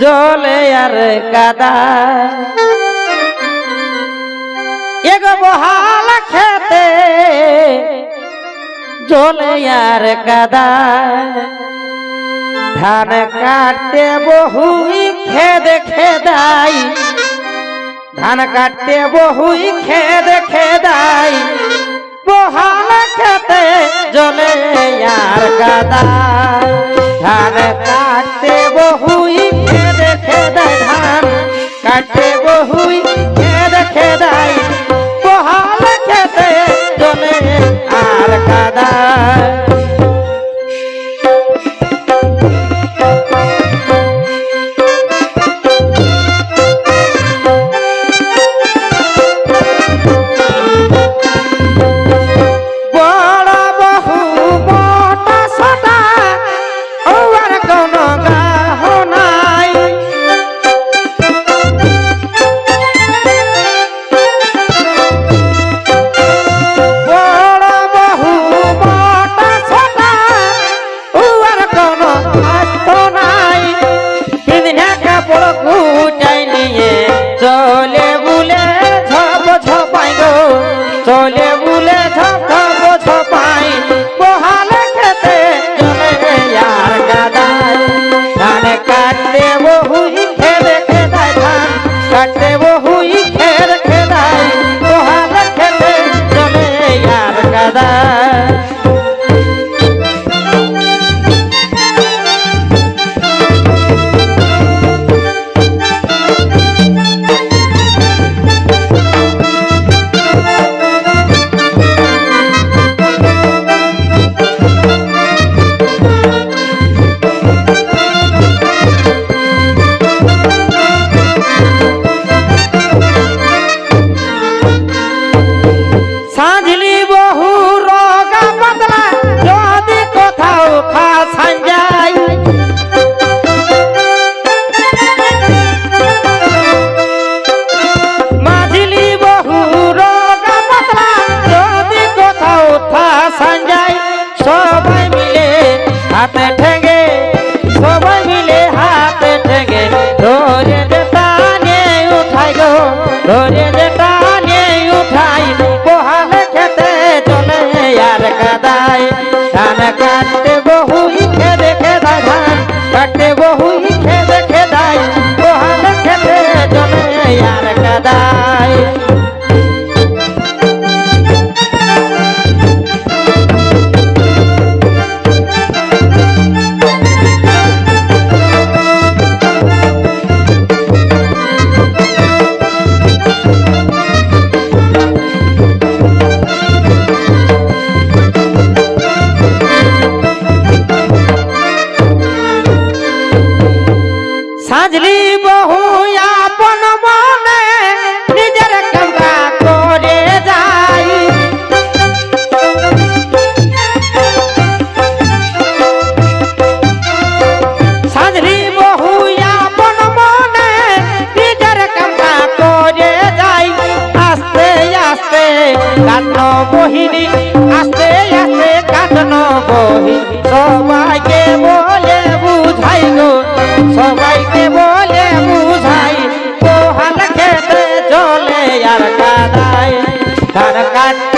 জলে আর কাদা। এগো বহাল খেতে জলে আর কাদা। ধান কাটতে বহুই খেদ খেদাই। ধান কাটতে বহুই খেদ খেদাই। বহাল খেতে জলে আর কাদা। ধান কাটতে কাটে বহুই খেদ খেদাই বহাল খেতে জনে আর কাদায়। হাতে ঠেঙ্গে, সবাই মিলে হাতে ঠেঙ্গে। ধরে যে টানে উঠাই গো, ধরে যে টানে উঠাই বহাল খেতে চলে আর কাদায়। ধান কাটতে বহু খেদে খেদায় ধান কাটতে বহু খেদে খেদায় বহাল Tarakan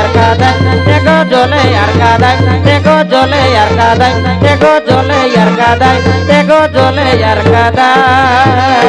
আর কাদায়, দেখো জলে আর কাদায়, দেখো জলে আর কাদায়, দেখো জলে আর কাদায়, দেখো জলে আর কাদায়।